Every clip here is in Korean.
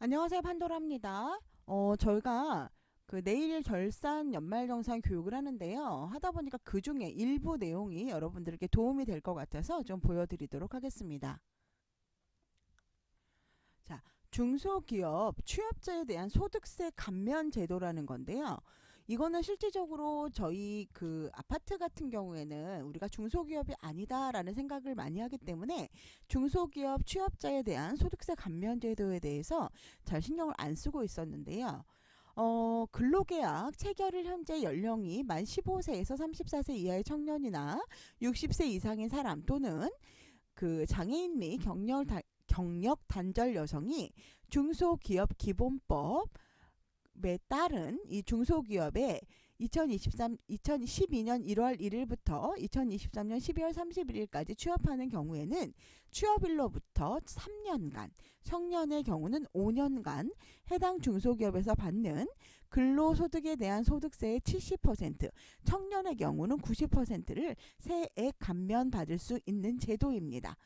안녕하세요 판도라입니다. 어 저희가 그 내일 결산 연말정산 교육을 하는데요. 하다 보니까 그 중에 일부 내용이 여러분들에게 도움이 될 것 같아서 좀 보여드리도록 하겠습니다. 자, 중소기업 취업자에 대한 소득세 감면 제도라는 건데요. 이거는 실질적으로 저희 그 아파트 같은 경우에는 우리가 중소기업이 아니다라는 생각을 많이 하기 때문에 중소기업 취업자에 대한 소득세 감면 제도에 대해서 잘 신경을 안 쓰고 있었는데요. 어, 근로계약 체결일 현재 연령이 만 15세에서 34세 이하의 청년이나 60세 이상인 사람 또는 그 장애인 및 경력 다, 경력 단절 여성이 중소기업 기본법 에 따른 이 중소기업에 2023 2012년 1월 1일부터 2023년 12월 31일까지 취업하는 경우에는 취업일로부터 3년간, 청년의 경우는 5년간 해당 중소기업에서 받는 근로소득에 대한 소득세의 70%, 청년의 경우는 90%를 세액 감면 받을 수 있는 제도입니다.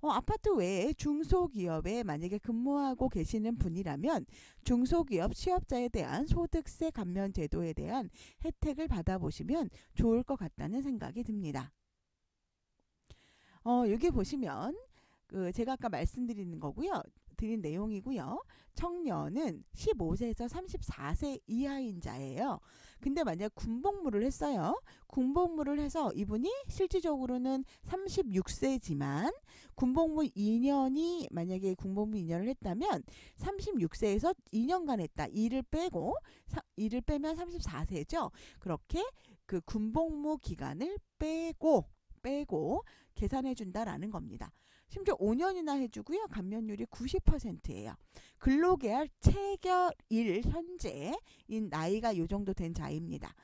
어, 아파트 외에 중소기업에 만약에 근무하고 계시는 분이라면 중소기업 취업자에 대한 소득세 감면 제도에 대한 혜택을 받아보시면 좋을 것 같다는 생각이 듭니다. 어, 여기 보시면 그 제가 아까 말씀드리는 거고요. 드린 내용이고요. 청년은 15세에서 34세 이하인 자예요. 근데 만약 군복무를 했어요. 군복무를 해서 이분이 실질적으로는 36세지만 군복무 2년이 만약에 군복무 2년을 했다면 36세에서 2년간 했다. 일을 빼고 일을 빼면 34세죠. 그렇게 그 군복무 기간을 빼고 빼고 계산해 준다라는 겁니다. 심지어 5년이나 해주고요. 감면율이 90%예요. 근로계약 체결일 현재인 나이가 요 정도 된 자입니다.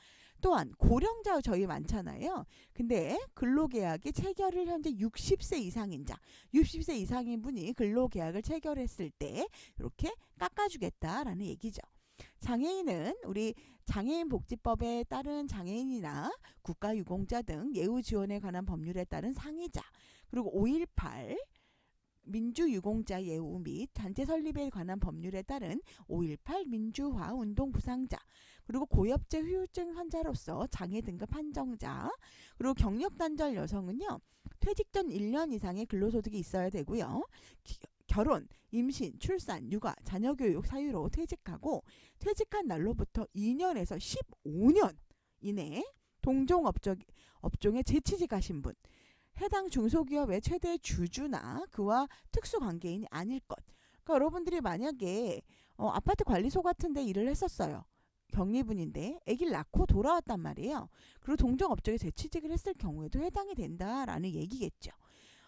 또한 고령자 저희 많잖아요. 근데 근로계약이 체결일 현재 60세 이상인 자, 60세 이상인 분이 근로계약을 체결했을 때 이렇게 깎아주겠다라는 얘기죠. 장애인은 우리 장애인 복지법에 따른 장애인이나 국가유공자 등 예우 지원에 관한 법률에 따른 상해자 그리고 5.18 민주유공자 예우 및 단체 설립에 관한 법률에 따른 5.18 민주화 운동 부상자 그리고 고엽제 후유증 환자로서 장애 등급 한정자 그리고 경력 단절 여성은요 퇴직 전 1년 이상의 근로소득이 있어야 되고요 결혼, 임신, 출산, 육아, 자녀 교육 사유로 퇴직하고 퇴직한 날로부터 2년에서 15년 이내에 동종 업종, 업종에 재취직 하신 분, 해당 중소기업의 최대 주주나 그와 특수 관계인이 아닐 것. 그러니까 여러분들이 만약에 어, 아파트 관리소 같은 데 일을 했었어요. 격리분인데 아기를 낳고 돌아왔단 말이에요. 그리고 동종 업종에 재취직을 했을 경우에도 해당이 된다라는 얘기겠죠.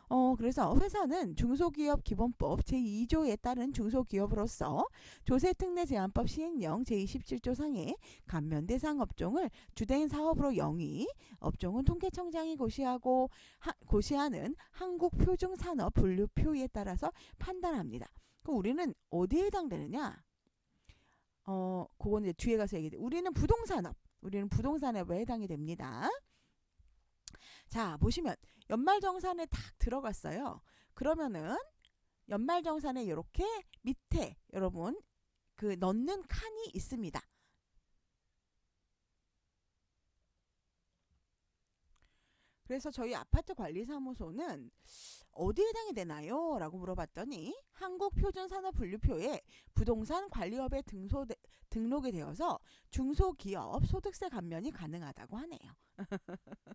어, 그래서 회사는 중소기업 기본법 제2조에 따른 중소기업으로서 조세특례 제한법 시행령 제27조 상의 감면 대 상 업종을 주된 사업으로 영위, 업종은 통계청장이 고시하고 하, 고시하는 한국표중산업 분류표에 따라서 판단합니다. 그 우리는 어디에 해당되느냐? 어, 그거는 이제 뒤에 가서 얘기해. 우리는 부동산업, 우리는 부동산업에 해당이 됩니다. 자, 보시면 연말정산에 딱 들어갔어요. 그러면은 연말정산에 이렇게 밑에 여러분 그 넣는 칸이 있습니다. 그래서 저희 아파트 관리 사무소는 어디에 해당이 되나요? 라고 물어봤더니 한국표준산업분류표에 부동산 관리업에 등소, 등록이 되어서 중소기업 소득세 감면이 가능하다고 하네요.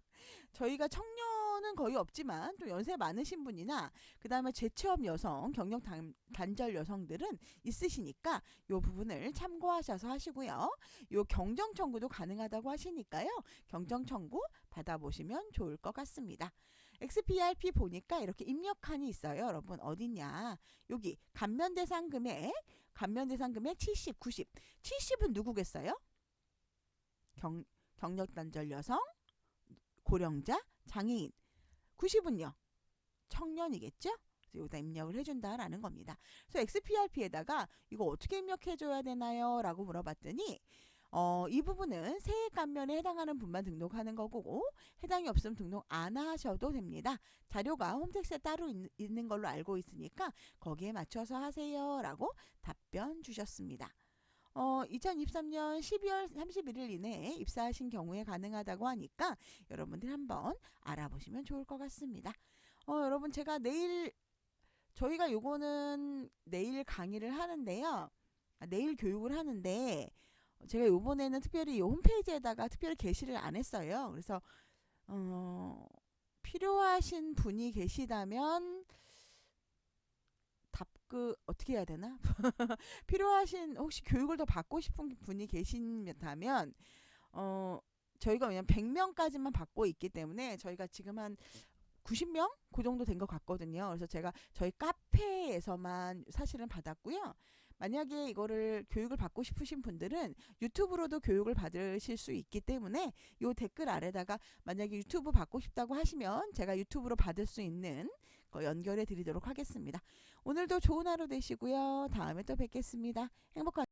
저희가 청년은 거의 없지만 또 연세 많으신 분이나 그 다음에 재취업 여성, 경력 단, 단절 여성들은 있으시니까 이 부분을 참고하셔서 하시고요. 요 경정 청구도 가능하다고 하시니까요. 경정 청구 받아보시면 좋을 것 같습니다. XPRP 보니까 이렇게 입력칸이 있어요. 여러분 어디냐? 여기 감면 대상 금액, 감면 대상 금액 70, 90. 70은 누구겠어요? 경, 경력 단절 여성, 고령자, 장애인. 90은요? 청년이겠죠? 여기다 입력을 해준다라는 겁니다. 그래서 XPRP에다가 이거 어떻게 입력해줘야 되나요? 라고 물어봤더니 어, 이 부분은 세액 감면에 해당하는 분만 등록하는 거고 해당이 없으면 등록 안 하셔도 됩니다. 자료가 홈택스에 따로 있, 는 걸로 알고 있으니까 거기에 맞춰서 하세요라고 답 답변 주셨습니다. 어, 2023년 12월 31일 이내에 입사하신 경우에 가능하다고 하니까 여러분들이 한번 알아보시면 좋을 것 같습니다. 어, 여러분 제가 내일 저희가 요거는 내일 강의를 하는데요. 아, 내일 교육을 하는데 제가 요번에는 특별히 요 홈페이지에다가 특별히 게시를 안 했어요. 그래서 어, 필요하신 분이 계시다면 답 그 어떻게 해야 되나? 필요하신 혹시 교육을 더 받고 싶은 분이 계신다면 어 저희가 왜냐면 100명까지만 받고 있기 때문에 저희가 지금 한 90명 그 정도 된 것 같거든요. 그래서 제가 저희 카페에서만 사실은 받았고요. 만약에 이거를 교육을 받고 싶으신 분들은 유튜브로도 교육을 받으실 수 있기 때문에 요 댓글 아래다가 만약에 유튜브 받고 싶다고 하시면 제가 유튜브로 받을 수 있는 거 연결해 드리도록 하겠습니다. 오늘도 좋은 하루 되시고요. 다음에 또 뵙겠습니다. 행복한